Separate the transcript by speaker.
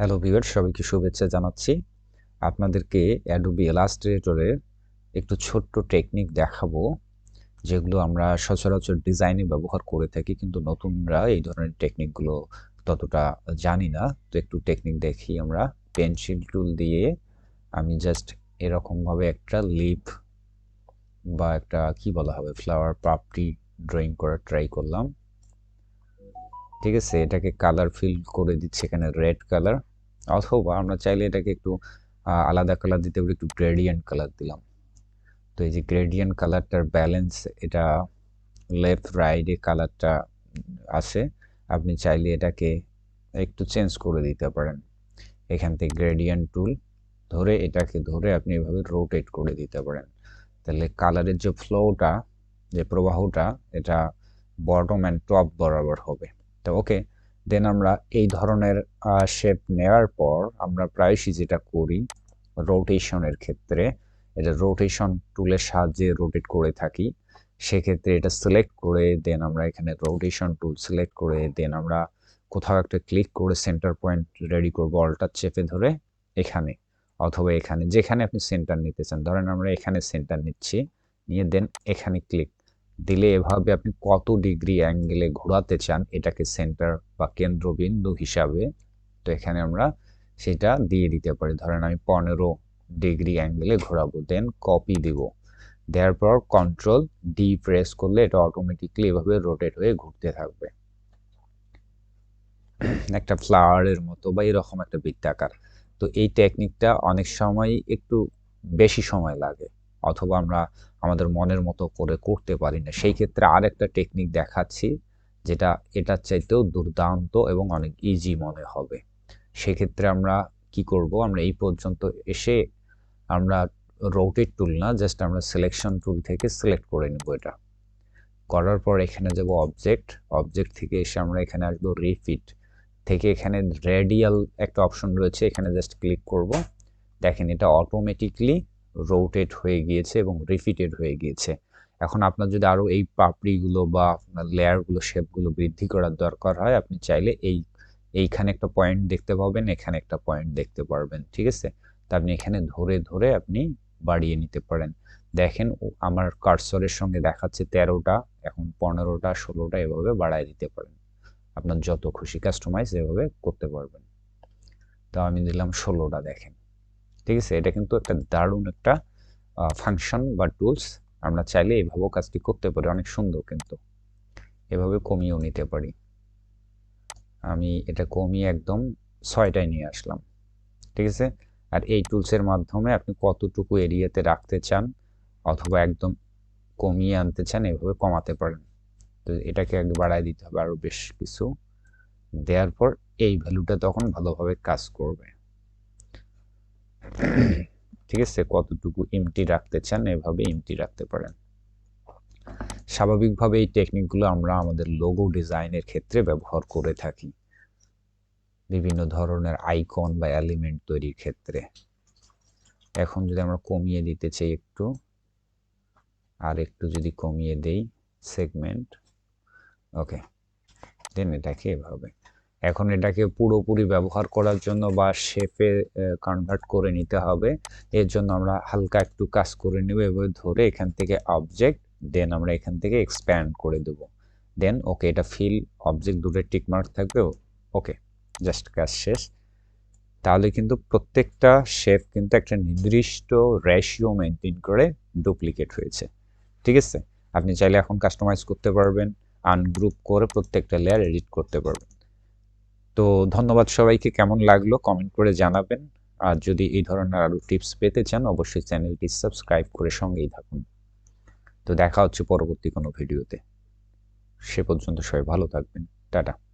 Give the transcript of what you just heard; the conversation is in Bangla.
Speaker 1: হ্যালো ভিউয়ার সবাইকে শুভেচ্ছা জানাচ্ছি। আপনাদেরকে অ্যাডোবি ইলাস্ট্রেটরের একটু ছোট্ট টেকনিক দেখাবো, যেগুলো আমরা সচরাচর ডিজাইনে ব্যবহার করে থাকি, কিন্তু নতুনরা এই ধরনের টেকনিকগুলো ততটা জানি না। তো একটু টেকনিক দেখি আমরা। পেন্সিল টুল দিয়ে আমি জাস্ট এরকমভাবে একটা লিপ বা একটা, কি বলা হবে ফ্লাওয়ার পাপড়ি ড্রয়িং করার ট্রাই করলাম। ঠিক আছে, এটাকে কালার ফিল করে দিচ্ছি, এখানে রেড কালার অথবা আমরা চাইলে এটাকে একটু আলাদা কালার দিতে পারি, একটু গ্রেডিয়েন্ট কালার দিলাম। তো এই যে গ্রেডিয়েন্ট কালারটার ব্যালেন্স এটা লেফট রাইটে কালারটা আসে আপনি চাইলে এটাকে একটু চেঞ্জ করে দিতে পারেন। এখান থেকে গ্রেডিয়েন্ট টুল ধরে এটাকে ধরে আপনি এভাবে রোটেট করে দিতে পারেন। তাহলে কালারের যে ফ্লোটা যে প্রবাহটা, এটা বটম অ্যান্ড টপ বরাবর হবে। তো ওকে দেন আমরা এই ধরনের শেপ নেওয়ার পর আমরা প্রায়শই যেটা করি রোটেশনের ক্ষেত্রে, এটা রোটেশন টুলের সাহায্যে রোটেট করে থাকি। সেক্ষেত্রে এটা সিলেক্ট করে দেন আমরা এখানে রোটেশন টুল সিলেক্ট করে দেন আমরা কোথাও একটা ক্লিক করে সেন্টার পয়েন্ট রেডি করব অলটা চেপে ধরে এখানে, অথবা এখানে, যেখানে আপনি সেন্টার নিতে চান। ধরেন আমরা এখানে সেন্টার নিচ্ছি, নিয়ে দেন এখানে ক্লিক দিলে এভাবে আপনি কত ডিগ্রি অ্যাঙ্গেলে ঘোরাতে চান, এটাকে সেন্টার বা কেন্দ্রবিন্দু হিসাবে, তো এখানে আমরা সেটা দিয়ে দিতে পারি। ধরেন আমি পনেরো ডিগ্রি অ্যাঙ্গেলে ঘোরাবো দেন কপি দিব। দেওয়ার পর কন্ট্রোল ডি প্রেস করলে এটা অটোমেটিকলি এভাবে রোটেট হয়ে ঘুরতে থাকবে। একটা ফ্লাওয়ারের মতো বা এরকম একটা বৃত্তাকার। তো এই টেকনিকটা অনেক সময় একটু বেশি সময় লাগে। অথবা আমরা আমাদের মনের মতো করে করতে পারি না। সেই ক্ষেত্রে আরেকটা টেকনিক দেখাচ্ছি, যেটা এটার চাইতেও দুর্দান্ত এবং অনেক ইজি মনে হবে। সেক্ষেত্রে আমরা কি করব, আমরা এই পর্যন্ত এসে আমরা রোটেট টুল না জাস্ট আমরা সিলেকশন টুল থেকে সিলেক্ট করে নেব এটা। করার পর এখানে যাব অবজেক্ট অবজেক্ট থেকে এসে আমরা এখানে আসব রিফিট থেকে এখানে রেডিয়াল একটা অপশন রয়েছে, এখানে জাস্ট ক্লিক করব। দেখেন এটা অটোমেটিকলি রোটেট হয়ে গিয়েছে এবং রিফিটেড হয়ে গিয়েছে। এখন আপনার যদি আরও এই পাপড়িগুলো বা আপনার লেয়ারগুলো শেপগুলো বৃদ্ধি করার দরকার হয়, আপনি চাইলে এই, এইখানে একটা পয়েন্ট দেখতে পাবেন, এখানে একটা পয়েন্ট দেখতে পারবেন, ঠিক আছে? তা আপনি এখানে ধরে ধরে আপনি বাড়িয়ে নিতে পারেন। দেখেন আমার কার্সরের সঙ্গে দেখাচ্ছে তেরোটা, এখন পনেরোটা, ষোলোটা, এভাবে বাড়ায় দিতে পারেন। আপনার যত খুশি কাস্টমাইজ এভাবে করতে পারবেন। তো আমি দিলাম ষোলোটা, দেখেন। ঠিক আছে? এটা কিন্তু একটা দারুণ একটা ফাংশন বা টুলস আমরা চাইলে এভাবেও কাজটি করতে পারি, অনেক সুন্দর কিন্তু। এভাবে কমিয়েও নিতে পারি। আমি এটা কমিয়ে একদম ছয়টায় নিয়ে আসলাম। ঠিক আছে? আর এই টুলসের মাধ্যমে আপনি কতটুকু এরিয়াতে রাখতে চান অথবা একদম কমিয়ে আনতে চান, এভাবে কমাতে পারেন। তো এটাকে একটু বাড়ায় দিতে হবে আরও বেশ কিছু। দেওয়ার পর এই ভ্যালুটা তখন ভালোভাবে কাজ করবে। ঠিক আছে, কতটুকু এমটি রাখতে চান, এভাবে এমটি রাখতে পারেন। স্বাভাবিকভাবে এই টেকনিকগুলো আমরা আমাদের লোগো ডিজাইনের ক্ষেত্রে ব্যবহার করে থাকি। বিভিন্ন ধরনের আইকন বা এলিমেন্ট তৈরির ক্ষেত্রে। এখন যদি আমরা কমিয়ে দিতে চাই একটু, আর একটু যদি কমিয়ে দেই সেগমেন্ট ওকে দেন এটাকে এভাবে। এখন এটাকে পুরোপুরি ব্যবহার করার জন্য বা শেপে কনভার্ট করে নিতে হবে। এর জন্য আমরা হালকা একটু কাজ করে নেব এভাবে ধরে এখান থেকে অবজেক্ট দেন আমরা এখান থেকে এক্সপ্যান্ড করে দেব। দেন ওকে এটা ফিল অবজেক্ট দুটো টিকমার্ক থাকবে ওকে জাস্ট কাজ শেষ। তাহলে কিন্তু প্রত্যেকটা শেপ কিন্তু একটা নির্দিষ্ট রেশিও মেনটেন করে ডুপ্লিকেট হয়েছে। ঠিক আছে? আপনি চাইলে এখন কাস্টমাইজ করতে পারবেন আনগ্রুপ করে প্রত্যেকটা লেয়ার এডিট করতে পারবেন। তো ধন্যবাদ সবাইকে, কেমন লাগল কমেন্ট করে জানাবেন। আর যদি এই ধরনের আরও টিপস পেতে চান, অবশ্যই চ্যানেলটি সাবস্ক্রাইব করে সঙ্গেই থাকুন। তো দেখা হচ্ছে পরবর্তী কোনো ভিডিওতে সে পর্যন্ত সবাই ভালো থাকবেন। টাটা।